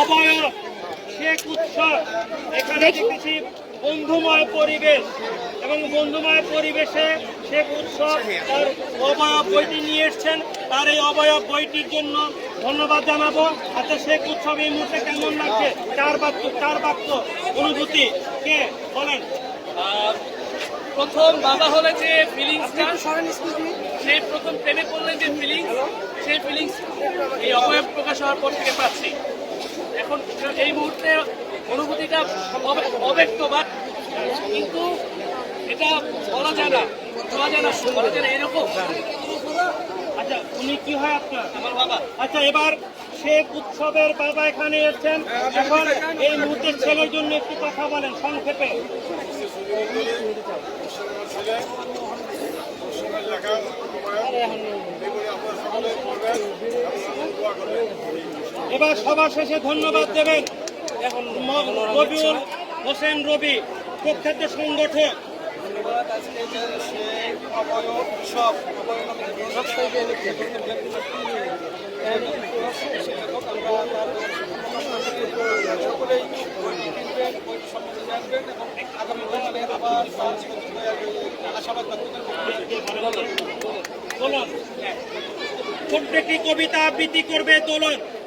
অবয়ব শেখ উৎসব। এখানে দেখেছি বন্ধুময় পরিবেশ। এবং বন্ধুময় পরিবেশে শেখ উৎসব তার অবয়ব বইটি নিয়ে এসছেন। তার এই অবয়ব বইটির জন্য ধন্যবাদ জানাব। আচ্ছা শেখ উৎসব এই মুহূর্তে কেমন লাগছে? চার বাক্য চার বাক্য অনুভূতি। কে? বলেন। প্রথম বাবা হলে যে ফিলিংসটা সেই প্রথম প্রেমে পড়লেন যে ফিলিংস সেই ফিলিংস এই অবয়ব প্রকাশ হওয়ার পর থেকে পাচ্ছি। এখন এই মুহূর্তে অনুভূতিটা অবে- অব্যক্তবাদ কিন্তু এটা বলা যায় না, বলা যায় না, বলা যায় এরকম। আচ্ছা উনি কি হয় আপনার? আমার বাবা। আচ্ছা এবার শেখ উৎসবের বাবা এখানে এসেছেন। এখন এই মুহূর্তের ছেলের জন্য একটু কথা বলেন, সংক্ষেপে। এবার সবার শেষে ধন্যবাদ দেবেন এখন রবিউল হোসেন রবি প্রখ্যাত সংগঠক। ধন্যবাদ আজকে সে অবয়ব সব সকলেই বইটি কিনবেন বইটি সম্বন্ধে জানবেন এবং আগামী দিনে আবার সাহায্য আশাবাদ ব্যক্ত করবেন। ছোট্ট একটি কবিতা আবৃত্তি করবে দোলন।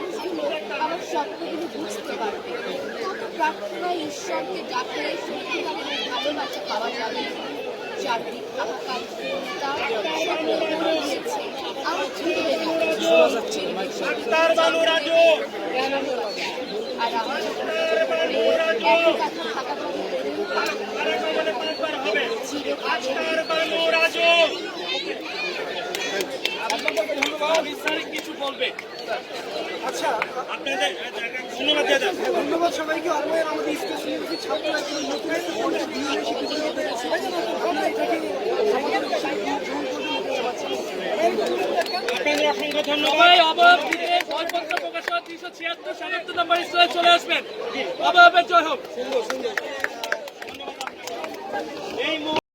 মানুষগুলো আমার স্বপ্নগুলো বুঝতে পারবে। কত প্রার্থনায় ঈশ্বরকে ডাকলে সত্যিকারের ভালোবাসা পাওয়া যাবে চারদিক তার হয়েছে আমার ছেলে আর আমার কিছু বলবে? আচ্ছা আপনাদের ধন্যবাদ সবাইকে। অবয়ের আমাদের স্পেস ইউনিভার্সিটি ছাত্ররা কিন্তু নতুন একটা পরিবেশ দিয়ে শিক্ষিত আমরা এটাকে আপনাদের অসংখ্য ধন্যবাদ। সবাই বইপত্র প্রকাশ তিনশো ছিয়াত্তর সাতাত্তর নম্বর স্কুলে চলে আসবেন। অবয়বের জয় হোক। এই মুহূর্তে